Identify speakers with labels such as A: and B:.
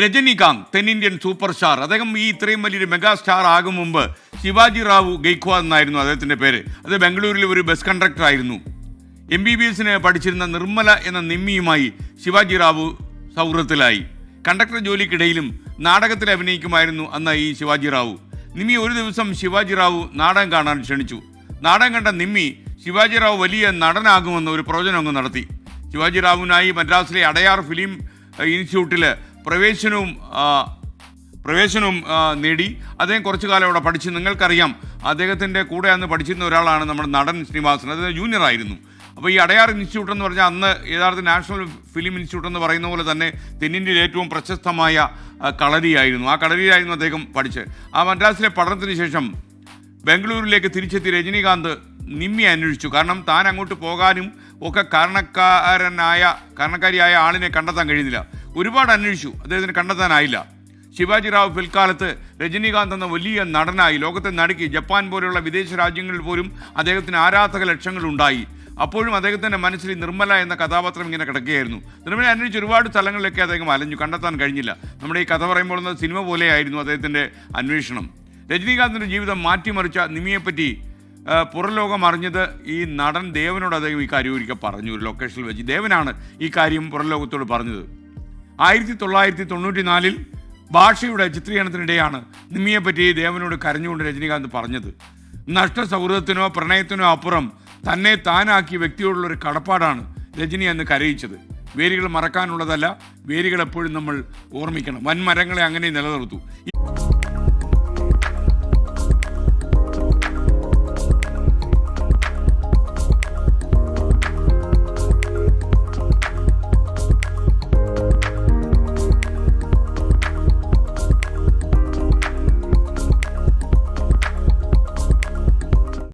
A: രജനികാന്ത് തെന്നിന്ത്യൻ super star. അദ്ദേഹം ഈ ഇത്രയും വലിയൊരു മെഗാ സ്റ്റാർ ആകും മുമ്പ് ശിവാജി റാവു ഗെയ്ക്വാദ് എന്നായിരുന്നു അദ്ദേഹത്തിന്റെ പേര്. അത് ബംഗളൂരിലെ ഒരു ബസ് കണ്ടക്ടർ ആയിരുന്നു. എം ബി ബി എസിന് പഠിച്ചിരുന്ന നിർമ്മല എന്ന നിമ്മിയുമായി ശിവാജി റാവു സൗഹൃദത്തിലായി. കണ്ടക്ടർ ജോലിക്കിടയിലും നാടകത്തിൽ അഭിനയിക്കുമായിരുന്നു അന്ന് ഈ ശിവാജി റാവു. നിമ്മി ഒരു ദിവസം ശിവാജി റാവു നാടകം കാണാൻ ക്ഷണിച്ചു. നാടകം കണ്ട നിമ്മി ശിവാജി റാവു വലിയ നടനാകുമെന്ന് ഒരു പ്രവചനം അങ്ങ് നടത്തി. ശിവാജി റാവുവിനായി മദ്രാസിലെ അടയാർ ഫിലിം ഇൻസ്റ്റിറ്റ്യൂട്ടിൽ പ്രവേശനവും പ്രവേശനവും നേടി. അദ്ദേഹം കുറച്ചു കാലം അവിടെ പഠിച്ചു. നിങ്ങൾക്കറിയാം അദ്ദേഹത്തിന്റെ കൂടെ അന്ന് പഠിച്ചിരുന്ന ഒരാളാണ് നമ്മുടെ നടൻ ശ്രീനിവാസൻ. അദ്ദേഹം ജൂനിയർ ആയിരുന്നു. അപ്പോൾ ഈ അടയാർ ഇൻസ്റ്റിറ്റ്യൂട്ട് എന്ന് പറഞ്ഞാൽ അന്ന് യഥാർത്ഥ നാഷണൽ ഫിലിം ഇൻസ്റ്റിറ്റ്യൂട്ട് എന്ന് പറയുന്ന പോലെ തന്നെ തെന്നിന്റെ ഏറ്റവും പ്രശസ്തമായ കളരിയായിരുന്നു. ആ കളരിയായിരുന്നു അദ്ദേഹം പഠിച്ച് ആ മദ്രാസിലെ പഠനത്തിന് ശേഷം ബംഗളൂരിലേക്ക് തിരിച്ചെത്തി രജനീകാന്ത് നിമ്മി അന്വേഷിച്ചു. കാരണം താൻ അങ്ങോട്ട് പോകാനും ഒക്കെ കാരണക്കാരനായ കാരണക്കാരിയായ ആളിനെ കണ്ടെത്താൻ കഴിയുന്നില്ല. ഒരുപാട് അന്വേഷിച്ചു. അദ്ദേഹത്തിന് കണ്ടെത്താനായില്ല. ശിവാജി റാവു പിൽക്കാലത്ത് രജനീകാന്ത് എന്ന വലിയ നടനായി ലോകത്തെ നടുക്കി ജപ്പാൻ പോലെയുള്ള വിദേശ രാജ്യങ്ങളിൽ പോലും അദ്ദേഹത്തിന് ആരാധക ലക്ഷങ്ങളുണ്ടായി അപ്പോഴും അദ്ദേഹത്തിന്റെ മനസ്സിൽ നിർമ്മല എന്ന കഥാപാത്രം ഇങ്ങനെ കിടക്കുകയായിരുന്നു. നിർമ്മല അന്വേഷിച്ച് ഒരുപാട് സ്ഥലങ്ങളിലൊക്കെ അദ്ദേഹം അലഞ്ഞു. കണ്ടെത്താൻ കഴിഞ്ഞില്ല. നമ്മുടെ ഈ കഥ പറയുമ്പോൾ എന്ന സിനിമ പോലെയായിരുന്നു അദ്ദേഹത്തിന്റെ അന്വേഷണം. രജനീകാന്തിന്റെ ജീവിതം മാറ്റിമറിച്ച നിമിയെപ്പറ്റി പുറലോകം അറിഞ്ഞത് ഈ നടൻ ദേവനോട് അദ്ദേഹം ഈ കാര്യം ഒരിക്കൽ പറഞ്ഞു. ഒരു ലൊക്കേഷനിൽ വെച്ച് ദേവനാണ് ഈ കാര്യം പുറംലോകത്തോട് പറഞ്ഞത്. ആയിരത്തി തൊള്ളായിരത്തി തൊണ്ണൂറ്റി നാലിൽ ഭാഷയുടെ ചിത്രീകരണത്തിനിടെയാണ് നിമ്മിയെപ്പറ്റി ദേവനോട് കരഞ്ഞുകൊണ്ട് രജനീകാന്ത് പറഞ്ഞത്. നഷ്ട സൗഹൃദത്തിനോ പ്രണയത്തിനോ അപ്പുറം തന്നെ താനാക്കിയ വ്യക്തിയോടുള്ള ഒരു കടപ്പാടാണ് രജനി അന്ന് കരയിച്ചത്. വേരുകൾ മറക്കാനുള്ളതല്ല വേരുകൾ എപ്പോഴും നമ്മൾ ഓർമ്മിക്കണം. വൻമരങ്ങളെ അങ്ങനെ നിലനിർത്തു.